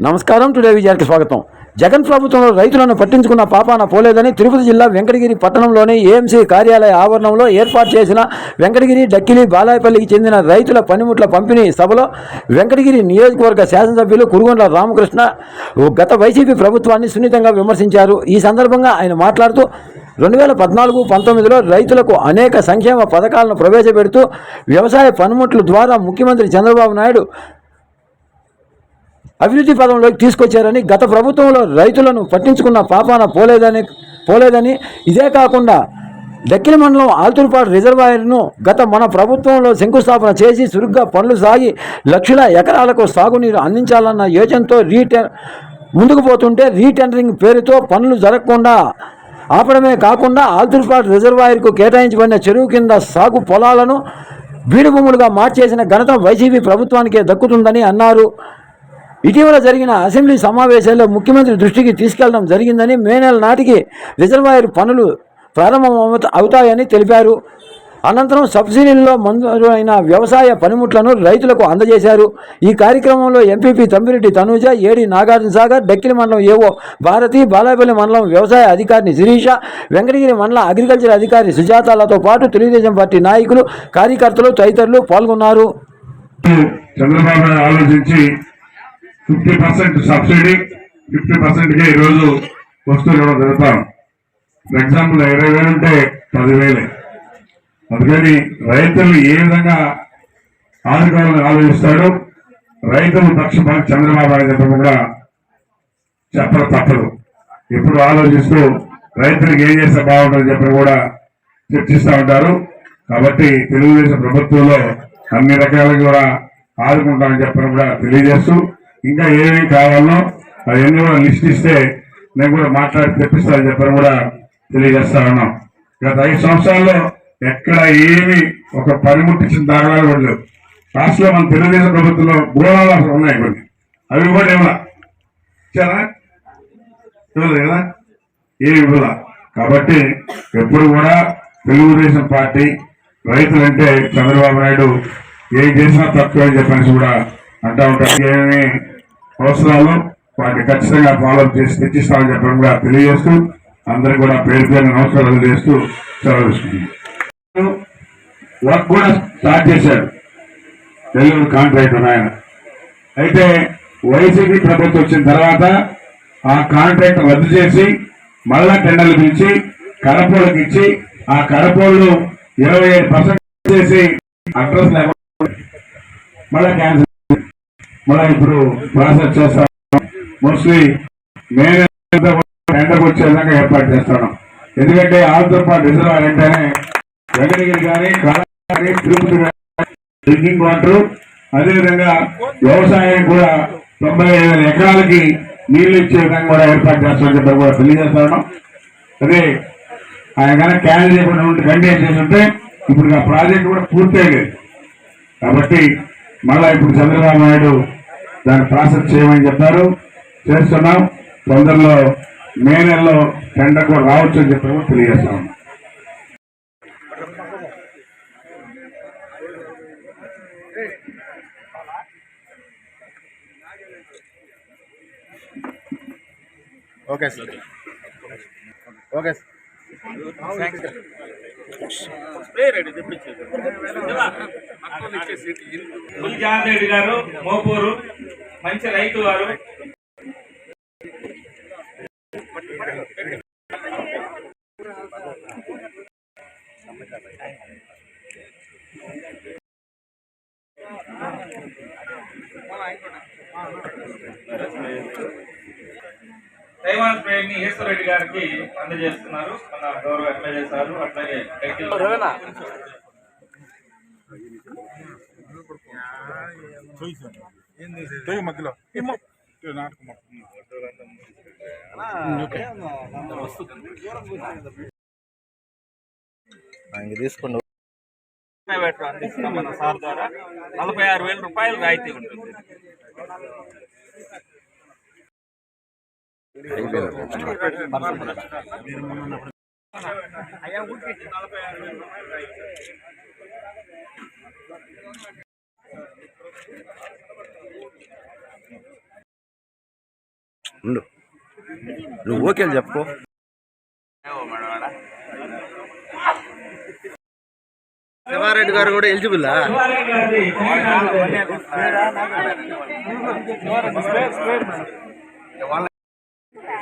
నమస్కారం టుడే విజయానికి స్వాగతం. జగన్ ప్రభుత్వంలో రైతులను పట్టించుకున్న పాపాన పోలేదని తిరుపతి జిల్లా వెంకటగిరి పట్టణంలోని ఏఎంసీ కార్యాలయ ఆవరణంలో ఏర్పాటు చేసిన వెంకటగిరి డక్కిలి బాలాయపల్లికి చెందిన రైతుల పనిముట్ల పంపిణీ సభలో వెంకటగిరి నియోజకవర్గ శాసనసభ్యులు కురుగొండ్ల రామకృష్ణ గత వైసీపీ ప్రభుత్వాన్ని సున్నితంగా విమర్శించారు. ఈ సందర్భంగా ఆయన మాట్లాడుతూ రెండు వేల పద్నాలుగు పంతొమ్మిదిలో రైతులకు అనేక సంక్షేమ పథకాలను ప్రవేశపెడుతూ వ్యవసాయ పనిముట్ల ద్వారా ముఖ్యమంత్రి చంద్రబాబు నాయుడు అభివృద్ధి పదంలోకి తీసుకొచ్చారని గత ప్రభుత్వంలో రైతులను పట్టించుకున్న పాపాన పోలేదని పోలేదని. ఇదే కాకుండా దక్కిన మండలం ఆల్తూరుపాడు రిజర్వాయర్ను గత మన ప్రభుత్వంలో శంకుస్థాపన చేసి చురుగ్గా పనులు సాగి లక్షల ఎకరాలకు సాగునీరు అందించాలన్న యోచనతో రీటెన్ ముందుకు పోతుంటే రీటెండరింగ్ పేరుతో పనులు జరగకుండా ఆపడమే కాకుండా ఆల్తూరుపాడు రిజర్వాయర్కు కేటాయించబడిన చెరువు కింద సాగు పొలాలను బీడు భూములుగా మార్చేసిన ఘనత వైసీపీ ప్రభుత్వానికే దక్కుతుందని అన్నారు. ఇటీవల జరిగిన అసెంబ్లీ సమావేశాల్లో ముఖ్యమంత్రి దృష్టికి తీసుకెళ్ళడం జరిగిందని మే నెల నాటికి రిజర్వాయర్ పనులు ప్రారంభం అవుతాయని తెలిపారు. అనంతరం సబ్సిడీల్లో మంజూరైన వ్యవసాయ పనిముట్లను రైతులకు అందజేశారు. ఈ కార్యక్రమంలో ఎంపీపీ తమ్మిరెడ్డి తనూజ ఏడి నాగార్జున సాగర్ డక్కిలి మండలం ఏవో భారతి బాలాపల్లి మండలం వ్యవసాయ అధికారిని శిరీష వెంకటగిరి మండల అగ్రికల్చర్ అధికారి సుజాతాలతో పాటు తెలుగుదేశం పార్టీ నాయకులు కార్యకర్తలు తదితరులు పాల్గొన్నారు. చంద్రబాబు ఆలోచించి ఫిఫ్టీ పర్సెంట్ సబ్సిడీ ఫిఫ్టీ పర్సెంట్గా ఈరోజు వస్తువులు ఇవ్వడం జరుగుతాం ఫర్ ఎగ్జాంపుల్. ఇరవై వేలు ఉంటే పదివేలే. అందుకని రైతులు ఏ విధంగా ఆదుకోవాలని ఆలోచిస్తాడు రైతులు పక్షపాతి చంద్రబాబు నాయుడు చెప్పడం కూడా చెప్పడం తప్పదు. ఎప్పుడు ఆలోచిస్తూ రైతులకు ఏం చేస్తే బాగుంటుందని చెప్పి కూడా చర్చిస్తూ ఉంటారు. కాబట్టి తెలుగుదేశం ప్రభుత్వంలో అన్ని రకాలుగా కూడా ఆదుకుంటామని చెప్పడం కూడా తెలియజేస్తూ ఇంకా ఏమేమి కావాలో అవన్నీ కూడా లిస్ట్ ఇస్తే నేను కూడా మాట్లాడి తెప్పిస్తానని చెప్పని కూడా తెలియజేస్తా ఉన్నాం. గత ఐదు సంవత్సరాల్లో ఎక్కడ ఏమి ఒక పనిముట్టించిన దాఖలాలు కూడా లేవు. రాష్ట్రంలో మన తెలుగుదేశం ప్రభుత్వంలో గృహాలు ఉన్నాయి కొన్ని. అవి కూడా ఏమన్నా ఇచ్చారా? ఇవ్వలేదు కదా? ఏమి ఇవ్వాల? కాబట్టి ఎప్పుడు కూడా తెలుగుదేశం పార్టీ రైతులంటే చంద్రబాబు నాయుడు ఏం చేసినా తక్కువ అని చెప్పనేసి కూడా అంటూ ఉంటారు. ఏమేమి అవసరాలు వాటిని ఖచ్చితంగా ఫాలో చేసి తెచ్చిస్తామని చెప్పడం కూడా తెలియజేస్తూ అందరూ కూడా పేరు పేరు నమస్కారాలు చేస్తూ సెలవుస్తుంది వర్క్ కూడా స్టార్ట్ చేశాడు నెల్లూరు కాంట్రాక్టర్ ఆయన. అయితే వైసీపీ ప్రభుత్వం వచ్చిన తర్వాత ఆ కాంట్రాక్ట్ రద్దు చేసి మళ్ళా టెండర్లు పిలిచి కడపోళ్ళకి ఇచ్చి ఆ కడపోళ్ళు ఇరవై ఐదు పర్సెంట్ చేసి అడ్రస్ లేకుండా మళ్ళా క్యాన్సిల్ మనం ఇప్పుడు ప్రాసెస్ చేస్తాం మోస్ట్లీ మేనే టెండర్ వచ్చే విధంగా ఏర్పాటు చేస్తాను. ఎందుకంటే ఆంధ్రప్రదేశ్ రిజర్వ్ అంటేనే వెంకటగిరి కానీ కానీ తిరుపతి డ్రింకింగ్ వాటర్ అదేవిధంగా వ్యవసాయం కూడా తొంభై ఐదు ఎకరాలకి నీళ్ళు ఇచ్చే విధంగా కూడా ఏర్పాటు చేస్తామని చెప్పి కూడా తెలియజేస్తాను. అదే ఆయన కనుక క్యాన్ చేయకుండా ఉంటే కంటిన్యూ చేసి ఉంటే ఇప్పుడు ఆ ప్రాజెక్ట్ కూడా పూర్తయ్యేది కాబట్టి మళ్ళా ఇప్పుడు చంద్రబాబు నాయుడు దాన్ని ప్రాసెస్ చేయమని చెప్పారు. చేస్తున్నాం. తొందరలో మే నెలలో టెండర్ కూడా రావచ్చు అని చెప్పి తెలియజేస్తాం okay sir. Okay sir. Gulzan Reddy గారు మోపూరు మంచి రైతు వారు. దైవాన్ గారికి అందజేస్తున్నారు. మన గౌరవ ఎమ్మెల్యే సార్ అట్లాగే కైకిల్ తొయ్యి మధ్యలో. నాటకం తీసుకోండి. ప్రైవేట్ అందిస్తున్నాం మన సార్ ద్వారా. నలభై ఆరు వేల రూపాయలు రాయితీ ఉంటుంది అయ్యా ఊరికి నలభై ఆరు వేల రూపాయలు రాయితీ ఉండు. నువ్వు ఓకే చెప్పుకో. శివారెడ్డి గారు కూడా ఎలిజిబుల్?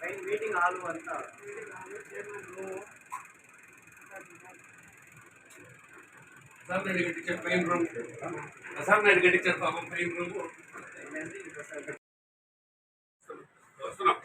పైన మీటింగ్ హాలు అంతా ప్రసాద్ రెడ్డి గారి టీచర్ పైన రూమ్ ప్రసాద్ రెడ్డి గారి టీచర్ పాపం పైన రూమ్ వస్తున్నాం